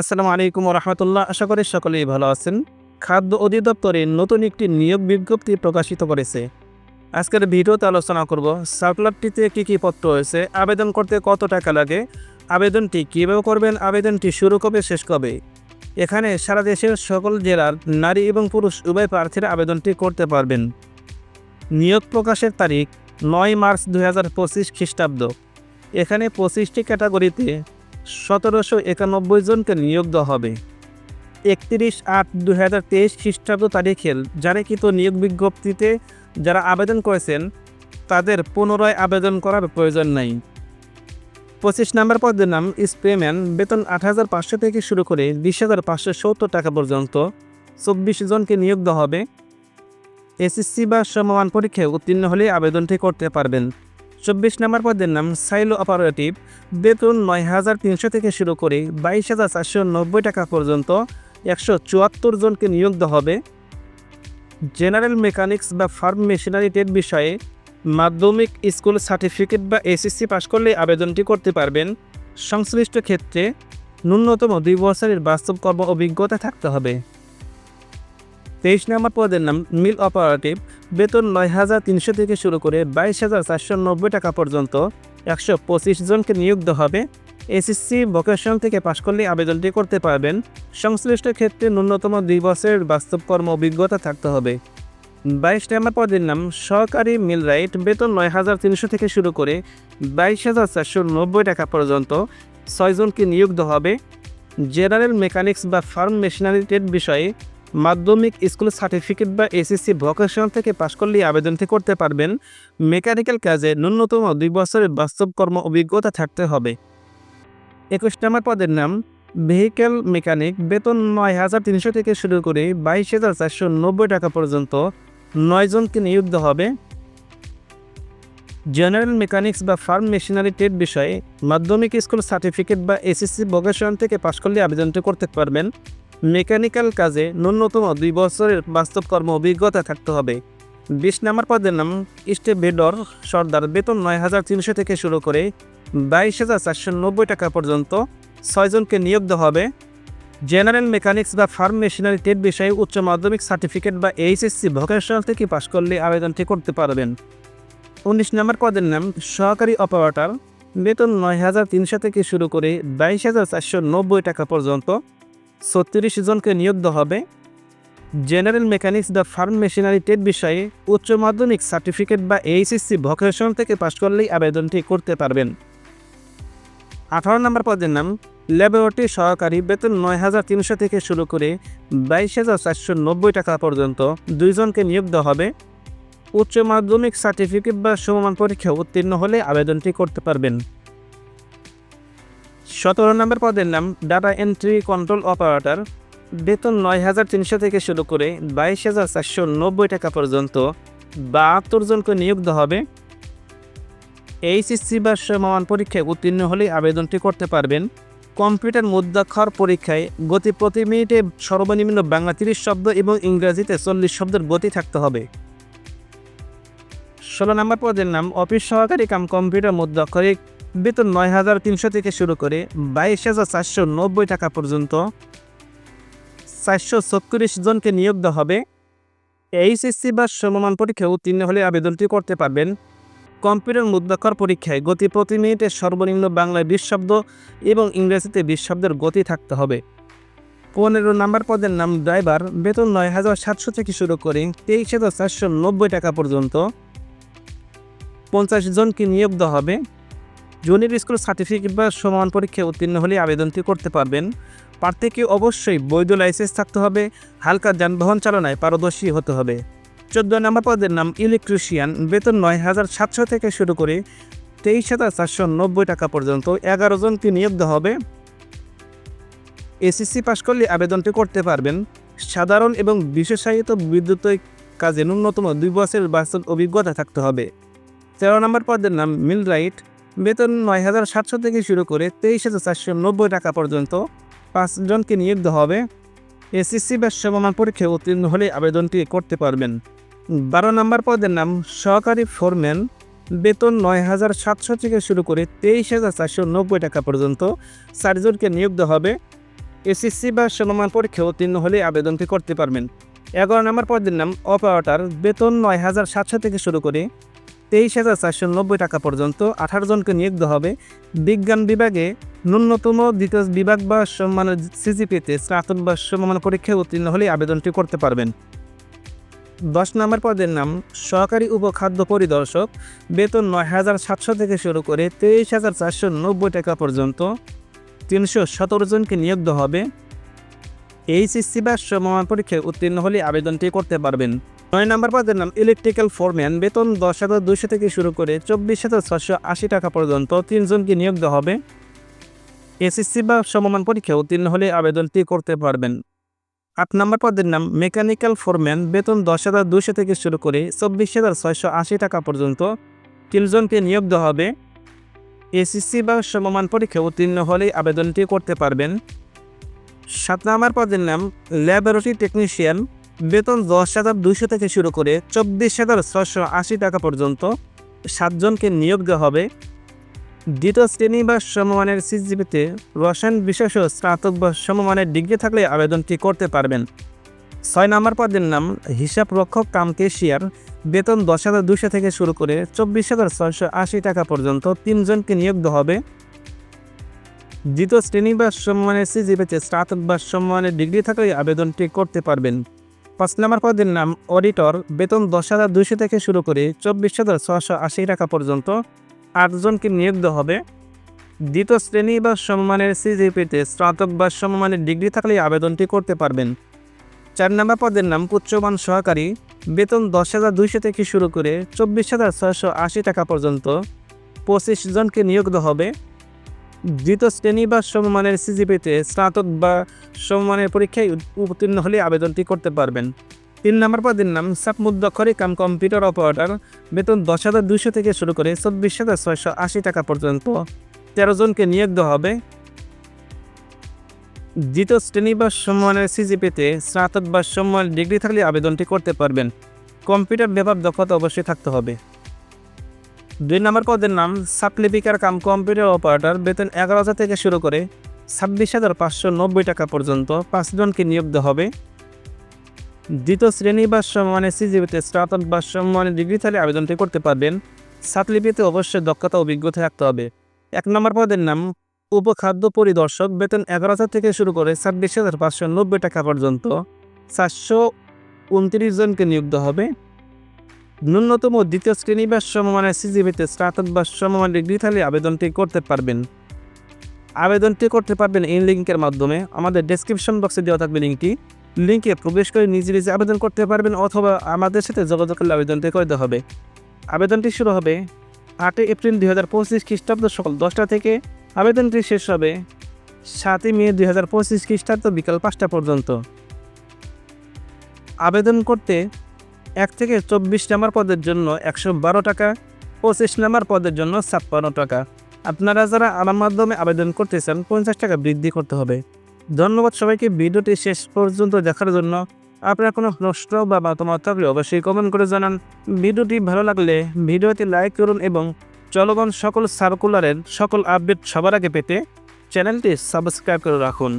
আসসালামু আলাইকুম রহমতুল্লাহ আশা করি সকলেই ভালো আছেন। খাদ্য অধিদপ্তরে নতুন একটি নিয়োগ বিজ্ঞপ্তি প্রকাশিত করেছে। আজকের ভিডিওতে আলোচনা করব, সার্কুলারটিতে কী কী পত্র হয়েছে আবেদন করতে কত টাকা লাগে, আবেদনটি কীভাবে করবেন, আবেদনটি শুরু কবে, শেষ কবে? এখানে সারা দেশের সকল জেলার নারী এবং পুরুষ উভয় প্রার্থীরা আবেদনটি করতে পারবেন। নিয়োগ প্রকাশের তারিখ নয় মার্চ দু হাজার পঁচিশ খ্রিস্টাব্দ। এখানে পঁচিশটি ক্যাটাগরিতে সতেরোশো একানব্বই জনকে নিয়োগ দেওয়া হবে। একত্রিশ আট দু হাজার তেইশ খ্রিস্টাব্দ তারিখের জারিকৃত নিয়োগ বিজ্ঞপ্তিতে যারা আবেদন করেছেন, তাদের পুনরায় আবেদন করার প্রয়োজন নাই। পঁচিশ নম্বর পদের নাম স্প্রেম্যান বেতন আট হাজার পাঁচশো থেকে শুরু করে বিশ হাজার পাঁচশো সত্তর টাকা পর্যন্ত চব্বিশ জনকে নিয়োগ দেওয়া হবে। এসএসসি বা সমমান পরীক্ষায় উত্তীর্ণ হলে আবেদনটি করতে পারবেন। চব্বিশ নম্বর পদের নাম সাইলো অপারেটিভ। বেতন নয় হাজার তিনশো থেকে শুরু করে বাইশ হাজার চারশো নব্বই টাকা পর্যন্ত একশো চুয়াত্তর জনকে নিয়োগ দেওয়া হবে। জেনারেল মেকানিক্স বা ফার্ম মেশিনারি টেট বিষয়ে মাধ্যমিক স্কুল সার্টিফিকেট বা এসএসসি পাশ করলে আবেদনটি করতে পারবেন। সংশ্লিষ্ট ক্ষেত্রে ন্যূনতম দুই বছরের বাস্তব কর্ম অভিজ্ঞতা থাকতে হবে। তেইশ নম্বর পদের নাম মিল অপারেটিভ। বেতন নয় হাজার তিনশো থেকে শুরু করে বাইশ হাজার চারশো নব্বই টাকা পর্যন্ত একশো পঁচিশ জনকে নিয়োগ হবে। এসএসসি ভোকেশন থেকে পাশ করলে আবেদনটি করতে পারবেন। সংশ্লিষ্ট ক্ষেত্রে ন্যূনতম দুই বছরের বাস্তব কর্ম অভিজ্ঞতা থাকতে হবে। বাইশ নম্বর পদের নাম সহকারী মিল রাইট। বেতন নয় হাজার তিনশো থেকে শুরু করে বাইশ হাজার চারশো নব্বই টাকা পর্যন্ত ছয়জনকে নিয়োগ হবে। জেনারেল মেকানিক্স বা ফার্ম মেশিনারি ট্রেড বিষয়ে মাধ্যমিক স্কুল সার্টিফিকেট বা এসএসসি ভোকেশন থেকে পাশ করলেই আবেদনটি করতে পারবেন। মেকানিক্যাল কাজে ন্যূনতম দুই বছরের বাস্তব কর্ম অভিজ্ঞতা থাকতে হবে। একুশ নম্বর পদের নাম ভেহিক্যাল মেকানিক, বেতন নয় হাজার তিনশো থেকে শুরু করে বাইশ হাজার চারশো নব্বই টাকা পর্যন্ত নয় জনকে নিয়োগ হবে। জেনারেল মেকানিক্স বা ফার্ম মেশিনারি ট্রেড বিষয়ে মাধ্যমিক স্কুল সার্টিফিকেট বা এসএসসি ভোকেশন থেকে পাশ করলে আবেদনটি করতে পারবেন। মেকানিক্যাল কাজে ন্যূনতম দুই বছরের বাস্তব কর্ম অভিজ্ঞতা থাকতে হবে। বিশ নম্বর পদের নাম স্টে বেডর সর্দার, বেতন নয় হাজার তিনশো থেকে শুরু করে বাইশ হাজার চারশো নব্বই টাকা পর্যন্ত। ছয়জনকে নিয়োগ দেওয়া হবে। জেনারেল মেকানিক্স বা ফার্ম মেশিনারি টেট বিষয়ে উচ্চ মাধ্যমিক সার্টিফিকেট বা এইচএসসি ভোকেশনাল থেকে পাশ করলে আবেদনটি করতে পারবেন। উনিশ নম্বর পদের নাম সহকারী অপারেটর, বেতন নয় হাজার তিনশো থেকে শুরু করে বাইশ হাজার চারশো নব্বই টাকা পর্যন্ত। ছত্রিশ জনকে নিয়োগ হবে। General mechanics the farm machinery TET বিষয়ে উচ্চ মাধ্যমিক সার্টিফিকেট বা এইচএসসি ভোকেশন থেকে পাশ করলেই আবেদনটি করতে পারবেন। আঠারো নম্বর পদের নাম, ল্যাবরেটরি সহকারী বেতন নয় হাজার তিনশো থেকে শুরু করে বাইশ হাজার চারশো নব্বই টাকা পর্যন্ত দুইজনকে নিয়োগ হবে। উচ্চ মাধ্যমিক সার্টিফিকেট বা সমমান পরীক্ষা উত্তীর্ণ হলে আবেদনটি করতে পারবেন। সতেরো নম্বর পদের নাম ডাটা এন্ট্রি কন্ট্রোল অপারেটর বেতন নয় হাজার তিনশো থেকে শুরু করে বাইশ হাজার চারশো নব্বই টাকা পর্যন্ত বাহাত্তর জনকে নিয়োগ হবে। এইচএসসি বা সমমান পরীক্ষায় উত্তীর্ণ হলে আবেদনটি করতে পারবেন। কম্পিউটার মুদ্রাক্ষর পরীক্ষায় গতি প্রতি মিনিটে সর্বনিম্ন বাংলা তিরিশ শব্দ এবং ইংরাজিতে চল্লিশ শব্দের গতি থাকতে হবে। ষোলো নম্বর পদের নাম অফিস সহকারী কাম কম্পিউটার মুদ্রাক্ষরিক বেতন নয় হাজার তিনশো থেকে শুরু করে বাইশ হাজার চারশো নব্বই টাকা পর্যন্ত চারশো ছত্রিশ জনকে নিয়োগ দেওয়া হবে। এইচএসসি বা সমমান পরীক্ষায় উত্তীর্ণ হলে আবেদনটি করতে পারবেন। কম্পিউটার মুদ্রাক্ষর পরীক্ষায় গতি প্রতি মিনিটে সর্বনিম্ন বাংলায় বিশ শব্দ এবং ইংরেজিতে বিশ শব্দের গতি থাকতে হবে। পনেরো নাম্বার পদের নাম ড্রাইভার, বেতন নয় হাজার সাতশো থেকে শুরু করে তেইশ হাজার চারশো নব্বই টাকা পর্যন্ত পঞ্চাশ জনকে নিয়োগ দেওয়া হবে। জুনিয়র স্কুল সার্টিফিকেট বা সমান পরীক্ষায় উত্তীর্ণ হলে আবেদনটি করতে পারবেন। প্রার্থীকে অবশ্যই বৈধ লাইসেন্স থাকতে হবে, হালকা যানবাহন চালনায় পারদর্শী হতে হবে। চোদ্দ নম্বর পদের নাম ইলেকট্রিশিয়ান, বেতন নয় হাজার সাতশো থেকে শুরু করে তেইশ হাজার চারশো নব্বই টাকা পর্যন্ত এগারো জনকে নিয়োগ দেওয়া হবে। এসএসসি পাশ করলে আবেদনটি করতে পারবেন। সাধারণ এবং বিশেষায়িত বিদ্যুতিক কাজে ন্যূনতম দুই বছরের বাস্তব অভিজ্ঞতা থাকতে হবে। তেরো নম্বর পদের নাম মিল রাইট বেতন নয় হাজার সাতশো থেকে শুরু করে তেইশ হাজার চারশো নব্বই টাকা পর্যন্ত পাঁচজনকে নিয়োগ হবে। এসএসসি বা সমমান পরীক্ষায় উত্তীর্ণ হলে আবেদনটি করতে পারবেন। বারো নম্বর পদের নাম সহকারী ফোরম্যান। বেতন নয় হাজার সাতশো থেকে শুরু করে তেইশ হাজার চারশো নব্বই টাকা পর্যন্ত চারজনকে নিয়োগ হবে। এসএসসি বা সমমান পরীক্ষা উত্তীর্ণ হলে আবেদনটি করতে পারবেন। এগারো নম্বর পদের নাম অপারেটর। বেতন নয় হাজার সাতশো থেকে শুরু করে তেইশ হাজার চারশো নব্বই টাকা পর্যন্ত আঠারো জনকে নিয়োগ হবে। বিজ্ঞান বিভাগে ন্যূনতম দ্বিতীয় বিভাগ বা সম্মানের সিজিপিতে স্নাতক বা সমমান পরীক্ষায় উত্তীর্ণ হলে আবেদনটি করতে পারবেন। দশ নম্বর পদের নাম, সহকারী উপখাদ্য পরিদর্শক, বেতন নয় হাজার সাতশো থেকে শুরু করে তেইশ হাজার চারশো নব্বই টাকা পর্যন্ত তিনশো সতেরো জনকে নিয়োগ হবে। এইচএসসি বা সমমান পরীক্ষায় উত্তীর্ণ হলে আবেদনটি করতে পারবেন। নয় নম্বর পদের নাম ইলেকট্রিক্যাল ফোরম্যান বেতন দশ হাজার দুশো থেকে শুরু করে চব্বিশ হাজার ছশো আশি টাকা পর্যন্ত তিনজনকে নিয়োগ দেওয়া হবে। এসএসসি বা সমমান পরীক্ষায় উত্তীর্ণ হলে আবেদনটি করতে পারবেন। আট নম্বর পদের নাম মেকানিক্যাল ফোরম্যান বেতন দশ হাজার দুশো থেকে শুরু করে চব্বিশ হাজার ছয়শো আশি টাকা পর্যন্ত তিনজনকে নিয়োগ দেওয়া হবে। এসএসসি বা সমমান পরীক্ষায় উত্তীর্ণ হলে আবেদনটি করতে পারবেন। সাত নম্বর পদের নাম ল্যাবরেটরি টেকনিশিয়ান বেতন দশ হাজার দুইশো থেকে শুরু করে চব্বিশ হাজার ছশো আশি টাকা পর্যন্ত সাতজনকে নিয়োগ দেওয়া হবে। দ্বিতীয় শ্রেণি বা সমমানের সিজিপিতে রসায়ন বিশেষ স্নাতক বা সমমানের ডিগ্রি থাকলে আবেদনটি করতে পারবেন। ছয় নম্বর পদের নাম হিসাব রক্ষক কাম কেশিয়ার বেতন দশ হাজার দুশো থেকে শুরু করে চব্বিশ হাজার ছয়শো আশি টাকা পর্যন্ত তিনজনকে নিয়োগ দেওয়া হবে। দ্বিতীয় শ্রেণি বা সম্মানের সিজিপিতে স্নাতক বা সম্মানের ডিগ্রি থাকলে আবেদনটি করতে পারবেন। পাঁচ নম্বর পদের নাম অডিটর। বেতন দশ হাজার দুশো থেকে শুরু করে চব্বিশ হাজার ছশো আশি টাকা পর্যন্ত আটজনকে নিয়োগ দেওয়া হবে। দ্বিতীয় শ্রেণি বা সম্মানের সিজিপিতে স্নাতক বা সম্মানের ডিগ্রি থাকলে আবেদনটি করতে পারবেন। চার নম্বর পদের নাম উচ্চমান সহকারী। বেতন দশ হাজার দুইশো থেকে শুরু করে চব্বিশ হাজার ছয়শো আশি টাকা পর্যন্ত পঁচিশ জনকে নিয়োগ দেওয়া হবে। দ্বিতীয় শ্রেণি বা সমমানের সিজিপিতে স্নাতক বা সমমানের পরীক্ষায় উত্তীর্ণ হলে আবেদনটি করতে পারবেন। তিন নম্বর পদের নাম সাপমুদ্দক্ষরী কাম কম্পিউটার অপারেটর। বেতন দশ হাজার দুইশো থেকে শুরু করে চব্বিশ হাজার ছয়শো আশি টাকা পর্যন্ত। তেরো জনকে নিয়োগ দেওয়া হবে। দ্বিতীয় শ্রেণি বা সম্মানের সিজিপিতে স্নাতক বা সম্মান ডিগ্রি থাকলে আবেদনটি করতে পারবেন। কম্পিউটার ব্যাপার দক্ষতা অবশ্যই থাকতে হবে। দুই নম্বর পদের নাম সাপ্লিপিকার কাম কম্পিউটার অপারেটর। বেতন এগারো হাজার থেকে শুরু করে ছাব্বিশ হাজার পাঁচশো নব্বই টাকা পর্যন্ত পাঁচজনকে নিয়োগ দেওয়া হবে। দ্বিতীয় শ্রেণি বা সম্মানের সিজিপিতে স্নাতক বা সম্মানের ডিগ্রি থাকলে আবেদনটি করতে পারবেন। সাতলিপিতে অবশ্যই দক্ষতা অভিজ্ঞতা থাকতে হবে। এক নম্বর পদের নাম উপখাদ্য পরিদর্শক। বেতন এগারো হাজার থেকে শুরু করে ছাব্বিশ হাজার পাঁচশো নব্বই টাকা পর্যন্ত চারশো উনত্রিশ জনকে নিয়োগ দেওয়া হবে। ন্যূনতম দ্বিতীয় শ্রেণি বা সমমানের সিজিবিতে স্নাতক বা সমমান ডিগ্রি থাকলে আবেদনটি করতে পারবেন। আবেদনটি করতে পারবেন এই লিঙ্কের মাধ্যমে। আমাদের ডেসক্রিপশন বক্সে দেওয়া থাকবে লিঙ্কটি লিঙ্কে প্রবেশ করে নিজে নিজে আবেদন করতে পারবেন অথবা আমাদের সাথে যোগাযোগ করলে আবেদনটি করতে হবে। আবেদনটি শুরু হবে আটই এপ্রিল দুই হাজার পঁচিশ খ্রিস্টাব্দ সকাল দশটা থেকে। আবেদনটি শেষ হবে সাতই মে দুই হাজার পঁচিশ খ্রিস্টাব্দ বিকাল পাঁচটা পর্যন্ত। আবেদন করতে এক থেকে চব্বিশ নাম্বার পদের জন্য একশো বারো টাকা, পঁচিশ নাম্বার পদের জন্য ছাপ্পান্ন টাকা। আপনারা যারা আমার মাধ্যমে আবেদন করতে চান পঞ্চাশ টাকা বৃদ্ধি করতে হবে। ধন্যবাদ সবাইকে, ভিডিওটি শেষ পর্যন্ত দেখার জন্য। আপনার কোনো প্রশ্ন বা মতামত থাকলে অবশ্যই কমেন্ট করে জানান। ভিডিওটি ভালো লাগলে ভিডিওটি লাইক করুন এবং চলমান সকল সার্কুলারের সকল আপডেট সবার আগে পেতে চ্যানেলটি সাবস্ক্রাইব করে রাখুন।